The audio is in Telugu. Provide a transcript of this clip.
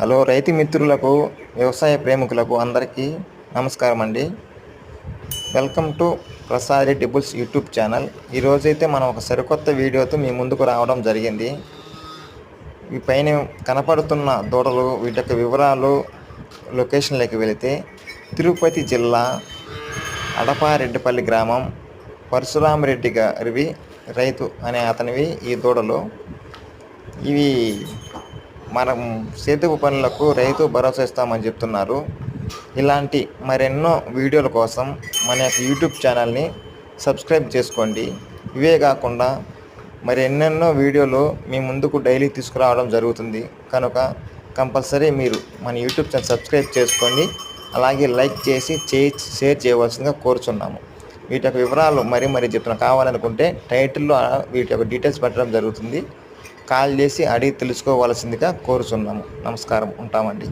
హలో రైతు మిత్రులకు వ్యవసాయ ప్రేమికులకు అందరికీ నమస్కారం అండి. Welcome to Prasad Reddy bulls YouTube channel. ఈరోజైతే మనం ఒక సరికొత్త వీడియోతో మీ ముందుకు రావడం జరిగింది. ఈ పైన కనపడుతున్న దూడలు వీటి యొక్క వివరాలు లొకేషన్లోకి వెళితే తిరుపతి జిల్లా అడపారెడ్డిపల్లి గ్రామం పరశురామరెడ్డి గారివి రైతు అనే అతనివి ఈ దూడలు. ఇవి మనం సేతు పనులకు రైతు భరోసా ఇస్తామని చెప్తున్నారు. ఇలాంటి మరెన్నో వీడియోల కోసం మన యొక్క యూట్యూబ్ ఛానల్ని సబ్స్క్రైబ్ చేసుకోండి. ఇవే కాకుండా మరి ఎన్నెన్నో వీడియోలు మీ ముందుకు డైలీ తీసుకురావడం జరుగుతుంది. కనుక కంపల్సరీ మీరు మన యూట్యూబ్ ఛానల్ సబ్స్క్రైబ్ చేసుకోండి. అలాగే లైక్ చేసి షేర్ చేయవలసిందిగా కోరుచున్నాము. వీటి యొక్క వివరాలు మరీ మరీ చెప్తున్నా. కావాలనుకుంటే టైటిల్లో వీటి యొక్క డీటెయిల్స్ పెట్టడం జరుగుతుంది. కాల్ చేసి అడిగి తెలుసుకోవాల్సిందిగా కోరుచున్నాము. నమస్కారం. ఉంటామండి.